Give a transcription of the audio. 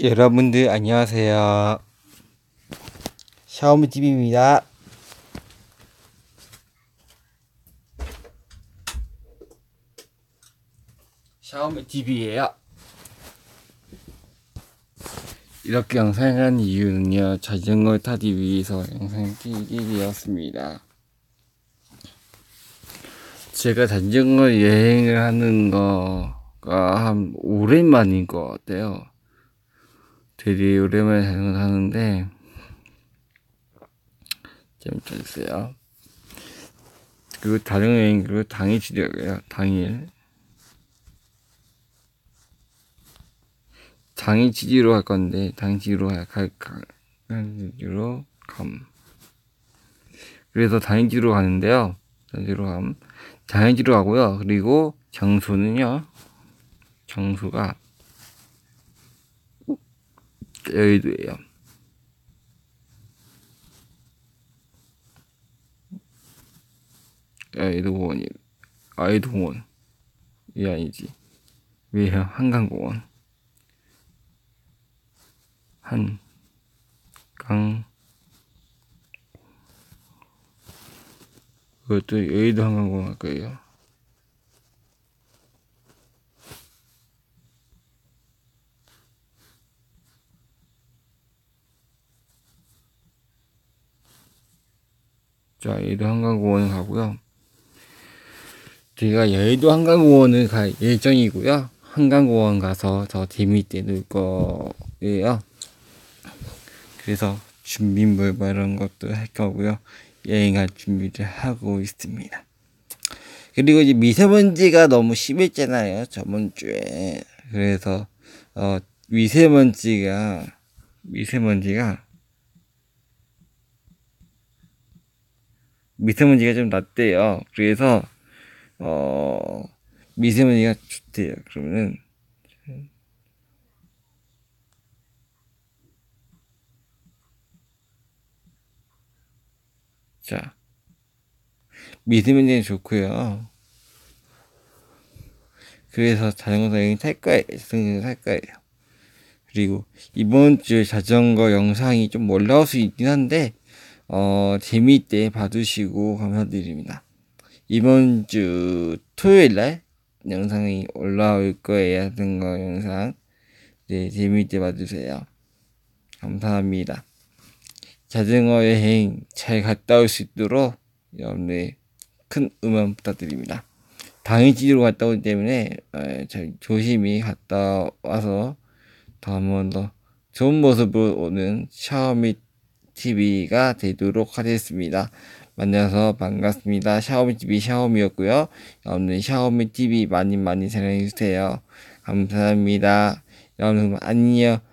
여러분들 안녕하세요. 샤오미 TV입니다. 샤오미 TV예요. 이렇게 영상을 한 이유는요. 자전거 타기 위해서 영상을 찍게 되었습니다. 제가 자전거 여행을 하는 거가 한 오랜만인 것 같아요. 되게 오랜만에 자전거 타는데 좀 쳐주세요. 그리고 자전거 여행 그리고 당일 치료고요. 당일 당일 치지로 갈 건데 당일 치지로 갈 당일로 감. 그래서 당일치로 가는데요. 당일치로 감. 당일치로 가고요. 그리고 장소는요. 장소가 여의도예요. 여의도 공원이 아이도 공원 이 아니지 왜 한강공원 한강 그것도 여의도 한강공원 할 거예요. 자, 여의도 한강공원 가고요. 제가 여의도 한강공원을 갈 예정이고요. 한강공원 가서 더 재미있게 놀 거예요. 그래서 준비물 뭐 이런 것도 할 거고요. 여행할 준비를 하고 있습니다. 그리고 이제 미세먼지가 너무 심했잖아요. 저번 주에. 그래서 어 미세먼지가 미세먼지가 미세먼지가 좀 낮대요. 그래서 어 미세먼지가 좋대요. 그러면은 자 미세먼지는 좋고요. 그래서 자전거 여행 탈 거예요. 자전거 탈 거예요. 그리고 이번 주 자전거 영상이 좀 올라올 수 있긴 한데 어, 재미있게 봐주시고 감사드립니다. 이번 주 토요일 날 영상이 올라올 거예요. 하던 거 영상. 네, 재미있게 봐주세요. 감사합니다. 자전거 여행 잘 갔다 올 수 있도록 여러분들 큰 응원 부탁드립니다. 당일치기로 갔다 오기 때문에 어, 잘 조심히 갔다 와서 다음번더 좋은 모습으로 오는 샤오미 TV가 되도록 하겠습니다. 만나서 반갑습니다. 샤오미 TV 샤오미였고요. 여러분들 샤오미 TV 많이 많이 사랑해주세요. 감사합니다. 여러분 안녕.